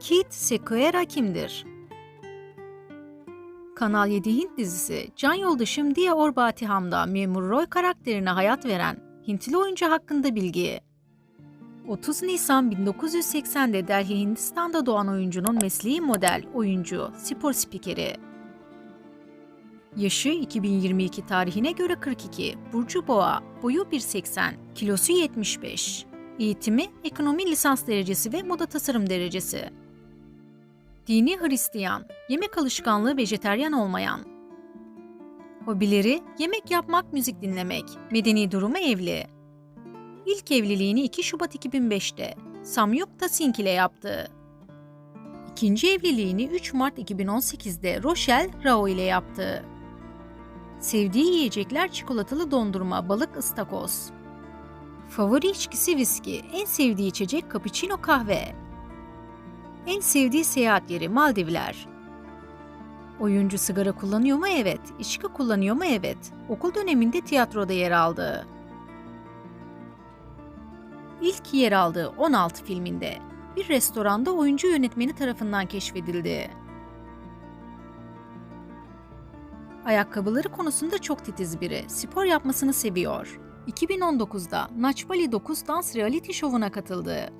Keith Sequeira kimdir? Kanal 7 Hint dizisi Can Yoldaşım Diye Orbati Ham'da Memur Roy karakterine hayat veren Hintli oyuncu hakkında bilgi. 30 Nisan 1980'de Delhi Hindistan'da doğan oyuncunun mesleği model, oyuncu, spor spikeri. Yaşı 2022 tarihine göre 42, Burcu Boğa, boyu 1.80, kilosu 75. Eğitimi ekonomi lisans derecesi ve moda tasarım derecesi. Dini Hristiyan, yemek alışkanlığı vejeteryan olmayan. Hobileri yemek yapmak, müzik dinlemek, medeni durumu evli. İlk evliliğini 2 Şubat 2005'te Samyukta Singh ile yaptı. İkinci evliliğini 3 Mart 2018'de Rochelle Rao ile yaptı. Sevdiği yiyecekler çikolatalı dondurma, balık, ıstakoz. Favori içkisi viski, en sevdiği içecek cappuccino kahve. En sevdiği seyahat yeri Maldivler. Oyuncu sigara kullanıyor mu? Evet. İçki kullanıyor mu? Evet. Okul döneminde tiyatroda yer aldı. İlk yer aldığı 16 filminde bir restoranda oyuncu yönetmeni tarafından keşfedildi. Ayakkabıları konusunda çok titiz biri. Spor yapmasını seviyor. 2019'da Naçbali 9 dans reality şovuna katıldı.